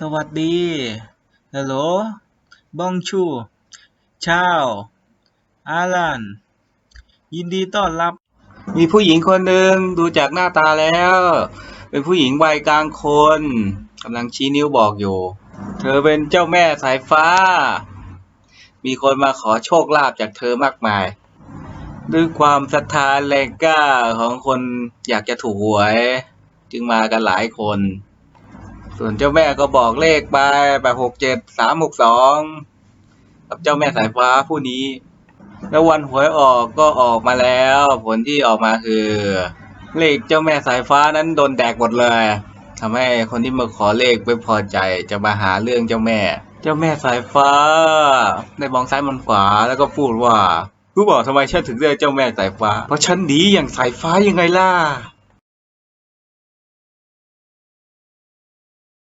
สวัสดีฮัลโหลบองชูชาวอาลันยินดีต้อนรับ มีผู้หญิงคนหนึ่งดูจากหน้าตาแล้ว เป็นผู้หญิงวัยกลางคนกำลังชี้นิ้วบอกอยู่ เธอเป็นเจ้าแม่สายฟ้า มีคนมาขอโชคลาภจากเธอมากมาย ด้วยความศรัทธาแรงกล้าของคนอยากจะถูกหวย จึงมากันหลายคน ส่วนเจ้าแม่ก็บอกเลขไปแบบหกเจ็ดสามหกสองกับเจ้าแม่สายฟ้าผู้นี้ แล้ววันหวยออกก็ออกมาแล้ว ผลที่ออกมาคือ เลขเจ้าแม่สายฟ้านั้นโดนแดกหมดเลยทำให้คนที่มาขอเลขไม่พอใจจะมาหาเรื่องเจ้าแม่ เจ้าแม่สายฟ้าได้มองซ้ายมองขวาแล้วก็พูดว่ารู้บอกทำไมฉันถึงเรียกเจ้าแม่สายฟ้า เพราะฉันหนีอย่างสายฟ้ายังไงล่ะ